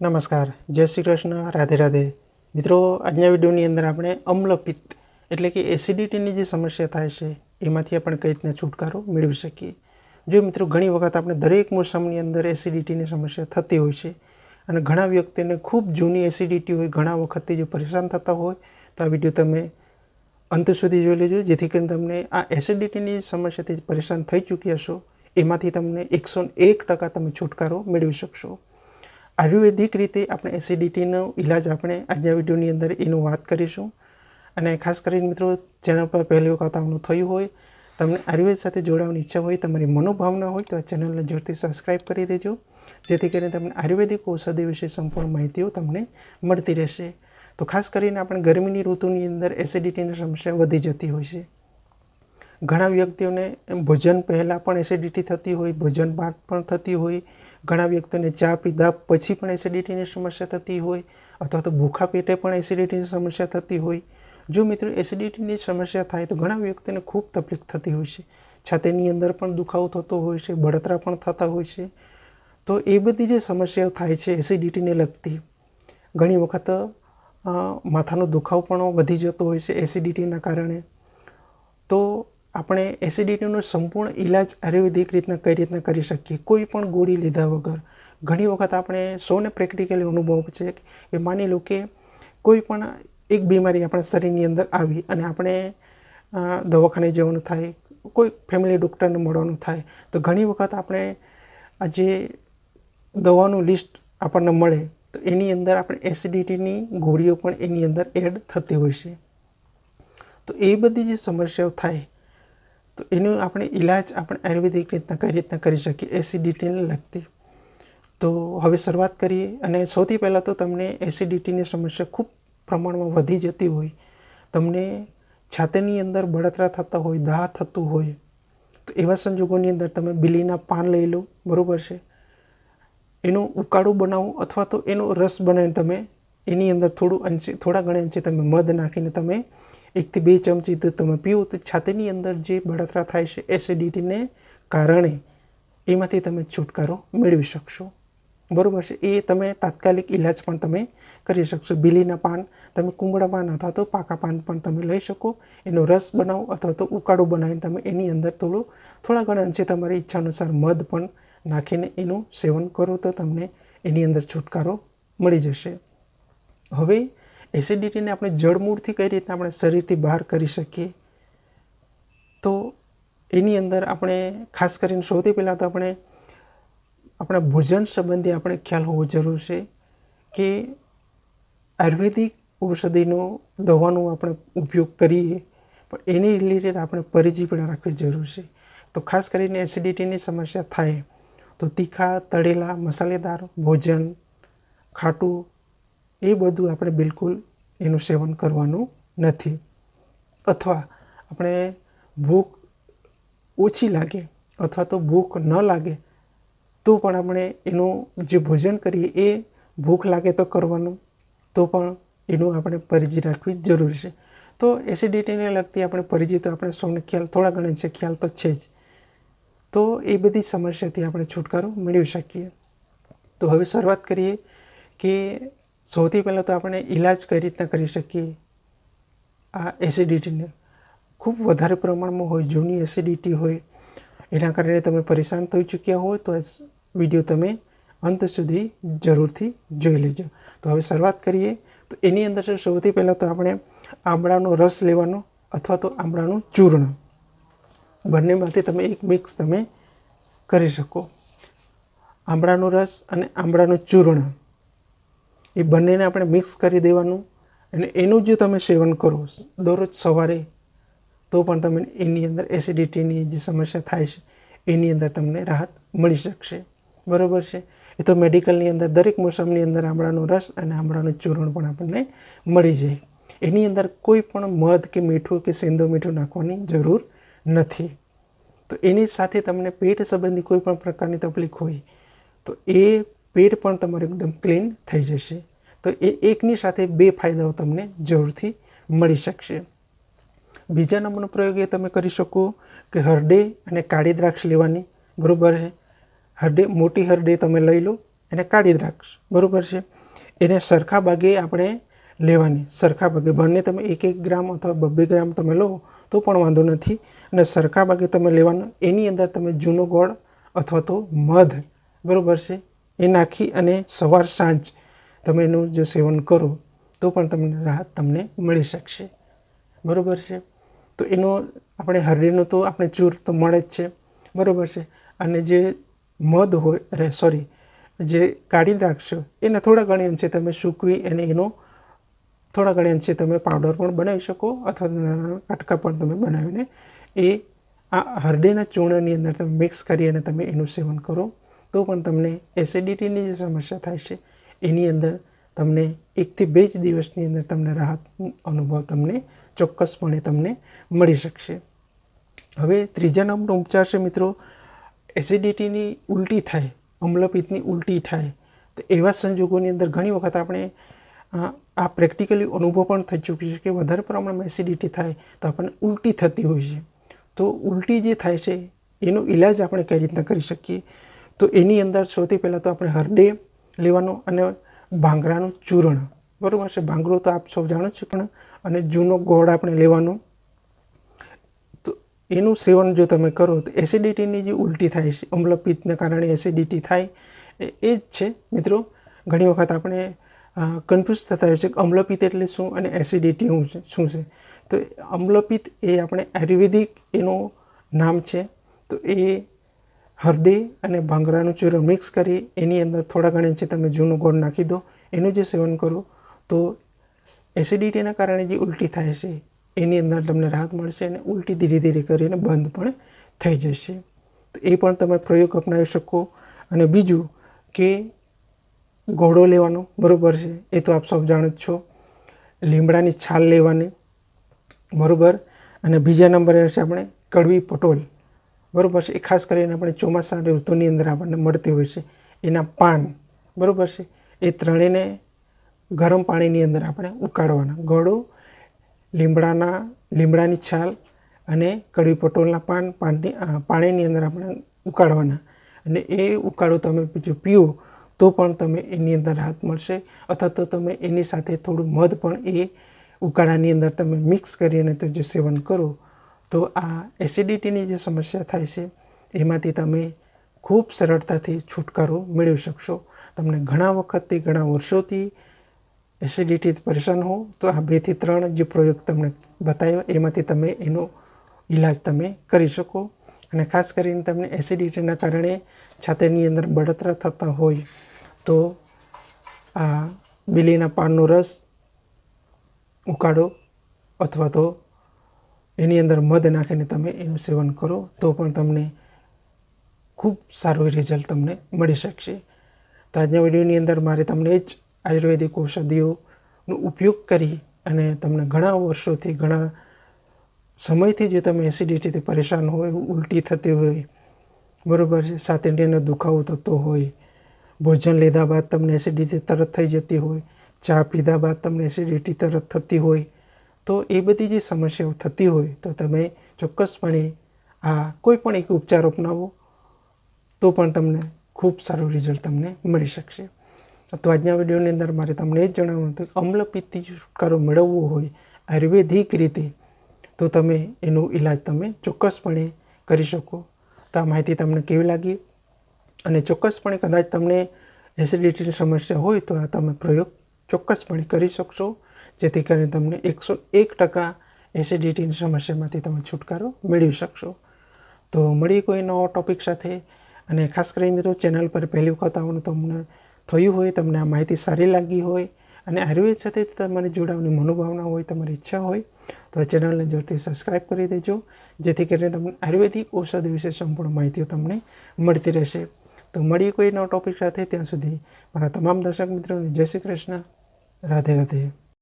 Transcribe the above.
નમસ્કાર. જય શ્રી કૃષ્ણ. રાધે રાધે. મિત્રો, આજના વિડીયોની અંદર આપણે અમ્લપિત્ત, એટલે કે એસિડિટીની જે સમસ્યા થાય છે, એમાંથી આપણે કઈ રીતના છુટકારો મેળવી શકીએ? જો મિત્રો, ઘણી વખત આપણે દરેક મોસમની અંદર એસિડિટીની સમસ્યા થતી હોય છે અને ઘણા વ્યક્તિને ખૂબ જૂની એસિડિટી હોય, ઘણા વખતથી જો પરેશાન થતા હોય, તો આ વીડિયો તમે અંત સુધી જોઈ લેજો. જેથી કરીને તમને આ એસિડિટીની સમસ્યાથી પરેશાન થઈ ચૂક્યા છો એમાંથી તમને એકસો એક ટકા તમે છુટકારો મેળવી શકશો. આયુર્વેદિક રીતે આપણે એસિડિટીનો ઇલાજ આપણે આજના વિડીયોની અંદર એનું વાત કરીશું. અને ખાસ કરીને મિત્રો ચેનલ પર પહેલી વખત આવનું થયું હોય, તમને આયુર્વેદ સાથે જોડાવાની ઈચ્છા હોય, તમારી મનોભાવના હોય, તો આ ચેનલને જોરથી સબસ્ક્રાઈબ કરી દેજો. જેથી કરીને તમને આયુર્વેદિક ઔષધિ વિશે સંપૂર્ણ માહિતીઓ તમને મળતી રહેશે. તો ખાસ કરીને આપણે ગરમીની ઋતુની અંદર એસિડિટીની સમસ્યા વધી જતી હોય છે. ઘણા વ્યક્તિઓને ભોજન પહેલાં પણ એસિડિટી થતી હોય, ભોજન બાદ પણ થતી હોય ઘણા વ્યક્તિઓને ચા પીધા પછી પણ એસિડિટીની સમસ્યા થતી હોય અથવા તો ભૂખા પેટે પણ એસિડિટીની સમસ્યા થતી હોય. જો મિત્રો એસિડિટીની સમસ્યા થાય તો ઘણા વ્યક્તિને ખૂબ તકલીફ થતી હોય છે. છાતીની અંદર પણ દુખાવો થતો હોય છે, બળતરા પણ થતા હોય છે. તો એ બધી જે સમસ્યાઓ થાય છે એસિડિટીને લગતી, ઘણી વખત માથાનો દુખાવો પણ વધી જતો હોય છે એસિડિટીના કારણે. તો આપણે એસિડિટીનો સંપૂર્ણ ઇલાજ આયુર્વેદિક રીતના કઈ રીતના કરી શકીએ? કોઈ પણ ગોળી લીધા વગર. ઘણી વખત આપણે સૌને પ્રેક્ટિકલી અનુભવ છે કે માની લો કે કોઈ પણ એક બીમારી આપણા શરીરની અંદર આવી અને આપણે દવાખાને જવાનું થાય, કોઈ ફેમિલી ડૉક્ટરને મળવાનું થાય, તો ઘણી વખત આપણે આ જે દવાનું લિસ્ટ આપણને મળે, તો એની અંદર આપણે એસિડિટીની ગોળીઓ પણ એની અંદર એડ થતી હોય છે. તો એ બધી જે સમસ્યાઓ થાય તો એનો આપણે ઈલાજ આપણે આયુર્વેદિક રીતના કઈ રીતના કરી શકીએ એસિડિટીને લગતી. તો હવે શરૂઆત કરીએ અને સૌથી પહેલાં તો તમને એસિડિટીની સમસ્યા ખૂબ પ્રમાણમાં વધી જતી હોય. તમને છાતીની અંદર બળતરા થતા હોય, દાહ થતું હોય, તો એવા સંજોગોની અંદર તમે બિલીના પાન લઈ લો, બરાબર છે? એનું ઉકાળું બનાવો અથવા તો એનો રસ બનાવીને તમે એની અંદર થોડું અંશે થોડા ઘણા અંશે તમે મધ નાખીને તમે એકથી બે ચમચી દૂધ તમે પીવો તો છાતીની અંદર જે બળતરા થાય છે એસિડિટીને કારણે એમાંથી તમે છુટકારો મેળવી શકશો. બરાબર છે? એ તમે તાત્કાલિક ઇલાજ પણ તમે કરી શકશો. બીલીના પાન તમે કુંબળા પાન અથવા તો પાકા પાન પણ તમે લઈ શકો. એનો રસ બનાવો અથવા તો ઉકાળો બનાવીને તમે એની અંદર થોડું, થોડા ઘણા અંશે તમારી ઈચ્છા અનુસાર મધ પણ નાખીને એનું સેવન કરો તો તમને એની અંદર છુટકારો મળી જશે. હવે એસિડિટીને આપણે જળમૂળથી કઈ રીતે આપણે શરીરથી બહાર કરી શકીએ? તો એની અંદર આપણે ખાસ કરીને સૌથી પહેલાં તો આપણે આપણા ભોજન સંબંધી આપણે ખ્યાલ હોવો જરૂર છે કે આયુર્વેદિક ઔષધિનો દવાનો આપણે ઉપયોગ કરીએ, પણ એની રિલેટેડ આપણે પરિચય પણ રાખવી જરૂર છે. તો ખાસ કરીને એસિડિટીની સમસ્યા થાય તો તીખા, તળેલા, મસાલેદાર ભોજન, ખાટું એ બધું આપણે બિલકુલ એનું સેવન કરવાનું નથી. અથવા આપણે ભૂખ ઓછી લાગે અથવા તો ભૂખ ન લાગે, તો પણ આપણે એનું જે ભોજન કરીએ એ ભૂખ લાગે તો કરવાનું, તો પણ એનું આપણે પરિજી રાખવી જરૂર છે. તો એસિડિટીને લગતી આપણે પરિજી તો આપણે સૌને ખ્યાલ, થોડા ઘણા છે, ખ્યાલ તો છે જ. તો એ બધી સમસ્યાથી આપણે છુટકારો મેળવી શકીએ. તો હવે શરૂઆત કરીએ કે સૌથી પહેલાં તો આપણે ઈલાજ કઈ રીતના કરી શકીએ? આ એસિડિટીને. ખૂબ વધારે પ્રમાણમાં હોય, જૂની એસિડિટી હોય, એના કારણે તમે પરેશાન થઈ ચૂક્યા હોય તો વીડિયો તમે અંત સુધી જરૂરથી જોઈ લેજો. તો હવે શરૂઆત કરીએ. તો એની અંદર સૌથી પહેલાં તો આપણે આંબળાનો રસ લેવાનો અથવા તો આંબળાનું ચૂર્ણ. બંનેમાંથી તમે એક મિક્સ તમે કરી શકો. આંબળાનો રસ અને આંબળાનું ચૂર્ણ. એ બંનેને આપણે મિક્સ કરી દેવાનું. અને એનું જો તમે સેવન કરો દરરોજ સવારે, તો પણ તમે એની અંદર એસિડિટીની જે સમસ્યા થાય છે, એની અંદર તમને રાહત મળી શકશે. બરાબર છે? એ તો મેડિકલની અંદર, દરેક મોસમની અંદર આંબળાનો રસ અને આંબળાનું ચૂરણ પણ આપણને મળી જાય. એની અંદર કોઈ પણ મધ કે મીઠું કે સેંધો મીઠું નાખવાની જરૂર નથી. તો એની સાથે તમને પેટ સંબંધી કોઈ પણ પ્રકારની તકલીફ હોય, તો એ પેટ પણ તમારું એકદમ ક્લીન થઈ જશે. તો એ એકની સાથે બે ફાયદાઓ તમને જરૂરથી મળી શકશે. બીજા નંબરનો પ્રયોગ એ તમે કરી શકો કે હરડે અને કાળી દ્રાક્ષ લેવાની. બરાબર છે? હરડે, મોટી હરડે તમે લઈ લો એને કાળી દ્રાક્ષ. બરાબર છે? એને સરખા ભાગે આપણે લેવાની. સરખા ભાગે. બંને તમે એક એક ગ્રામ અથવા બબ્બે ગ્રામ તમે લો તો પણ વાંધો નથી. અને સરખા ભાગે તમે લેવાનું. એની અંદર તમે જૂનો ગોળ અથવા તો મધ. બરાબર છે? એ નાખી અને સવાર સાંજ તમે એનું જો સેવન કરો, તો પણ તમને રાહત તમને મળી શકશે. બરાબર છે? તો એનો આપણે હરડીનું તો આપણે ચૂર તો મળે જ છે. બરાબર છે? અને જે મધ હોય, અરે સોરી જે કાઢી રાખશો એને થોડા ઘણી અંશે તમે સૂકવી અને એનો થોડા ઘણી અંશે તમે પાવડર પણ બનાવી શકો અથવા કટકા પણ તમે બનાવીને એ આ હરડીના ચૂર્ણની અંદર તમે મિક્સ કરી અને તમે એનું સેવન કરો. તો પણ તમને એસિડિટીની જે સમસ્યા થાય છે, એની અંદર તમને એકથી બે જ દિવસની અંદર તમને રાહત અનુભવ તમને ચોક્કસપણે તમને મળી શકશે. હવે ત્રીજા નંબરનો ઉપચાર છે મિત્રો એસિડિટીની ઉલટી થાય અમ્લપિત્તની ઉલટી થાય, તો એવા સંજોગોની અંદર ઘણી વખત આપણે આ પ્રેક્ટિકલી અનુભવ પણ થઈ ચૂક્યો છે કે વધારે પ્રમાણમાં એસિડિટી થાય તો આપણને ઉલટી થતી હોય છે. તો ઉલટી જે થાય છે, એનો ઈલાજ આપણે કઈ રીતના કરી શકીએ? તો એની અંદર સૌથી પહેલાં તો આપણે હરડે લેવાનું અને ભાંગરાનું ચૂર્ણ. બરાબર છે? ભાંગરો તો આપ સૌ જાણો છો, પણ અને જૂનો ગોળ આપણે લેવાનો. તો એનું સેવન જો તમે કરો, તો એસિડિટીની જે ઉલટી થાય છે, અમ્લપિત્તને કારણે એસિડિટી થાય, એ જ છે. મિત્રો, ઘણી વખત આપણે કન્ફ્યુઝ થતા હોય છે કે અમ્લપિત્ત એટલે શું અને એસિડિટી શું છે શું છે? તો અમ્લપિત્ત એ આપણે આયુર્વેદિક એનું નામ છે. તો એ હરડે અને ભાંગરાનું ચૂર્ણ મિક્સ કરી એની અંદર થોડા ઘણા છે તમે જૂનો ગોળ નાખી દો, એનું જે સેવન કરો, તો એસિડિટીના કારણે જે ઉલટી થાય છે, એની અંદર તમને રાહત મળશે અને ઉલટી ધીરે ધીરે કરીને બંધ પણ થઈ જશે. તો એ પણ તમે પ્રયોગ અપનાવી શકો. અને બીજું કે ઘોડો લેવાનો બરાબર છે, એ તો આપ સૌ જાણો જ છો. લીમડાની છાલ લેવાની બરાબર. અને બીજા નંબરે છે આપણે કડવી પટોલ. બરાબર છે? એ ખાસ કરીને આપણે ચોમાસાની ઋતુની અંદર આપણને મળતી હોય છે. એના પાન, બરાબર છે? એ ત્રણેયને ગરમ પાણીની અંદર આપણે ઉકાળવાના. ગળો, લીમડાના, લીમડાની છાલ અને કડવી પટોળના પાન, પાનની પાણીની અંદર આપણે ઉકાળવાના. અને એ ઉકાળો તમે જો પીઓ, તો પણ તમે એની અંદર રાહત મળશે. અથવા તો તમે એની સાથે થોડું મધ પણ એ ઉકાળાની અંદર તમે મિક્સ કરીને તો જો સેવન કરો તો આ એસિડિટીની જે સમસ્યા થાય છે, એમાંથી તમે ખૂબ સરળતાથી છુટકારો મેળવી શકશો. તમને ઘણા વખતથી ઘણા વર્ષોથી એસિડિટી પરેશાન હો, તો આ બેથી ત્રણ જે પ્રયોગ તમને બતાવ્યો એમાંથી તમે એનો ઈલાજ તમે કરી શકો. અને ખાસ કરીને તમને એસિડિટીના કારણે છાતીની અંદર બળતરા થતા હોય, તો આ બિલીના પાનનો રસ ઉકાળો અથવા તો એની અંદર મધ નાખીને તમે એનું સેવન કરો તો પણ તમને ખૂબ સારું રિઝલ્ટ તમને મળી શકશે. તો આજના વિડીયોની અંદર મારે તમને જ આયુર્વેદિક ઔષધિઓનો ઉપયોગ કરી અને તમને ઘણા વર્ષોથી ઘણા સમયથી જે તમે એસિડિટીથી પરેશાન હોય, ઉલટી થતી હોય, બરાબર છે સાતેંડીનો દુખાવો થતો હોય, ભોજન લીધા બાદ તમને એસિડિટી તરત થઈ જતી હોય, ચા પીધા બાદ તમને એસિડિટી તરત થતી હોય તો એ બધી જે સમસ્યાઓ થતી હોય તો તમે ચોક્કસપણે આ કોઈ પણ એક ઉપચાર અપનાવો, તો પણ તમને ખૂબ સારું રિઝલ્ટ તમને મળી શકશે. તો આજના વિડીયોની અંદર મારે તમને એ જણાવવાનું હતું કે અમ્લપિત્તથી છુટકારો મેળવવો હોય આયુર્વેદિક રીતે, તો તમે એનો ઈલાજ તમે ચોક્કસપણે કરી શકો. તો આ માહિતી તમને કેવી લાગી? અને ચોક્કસપણે કદાચ તમને એસિડિટીની સમસ્યા હોય તો આ તમે પ્રયોગ ચોક્કસપણે કરી શકશો. જેથી કરીને તમને એકસો એક ટકા એસિડિટીની સમસ્યામાંથી તમે છુટકારો મેળવી શકશો. તો મળી કોઈ નવો ટોપિક સાથે. અને ખાસ કરીને મિત્રો, ચેનલ પર પહેલી વખત આવવાનું તમને થયું હોય, તમને આ માહિતી સારી લાગી હોય અને આયુર્વેદ સાથે તમારી જોડાવાની મનોભાવના હોય, તમારી ઈચ્છા હોય, તો આ ચેનલને જોરથી સબસ્ક્રાઈબ કરી દેજો. જેથી કરીને તમને આયુર્વેદિક ઔષધ વિશે સંપૂર્ણ માહિતીઓ તમને મળતી રહેશે. તો મળીએ કોઈ નવો ટોપિક સાથે. ત્યાં સુધી મારા તમામ દર્શક મિત્રોને જય શ્રી કૃષ્ણ. રાધે રાધે.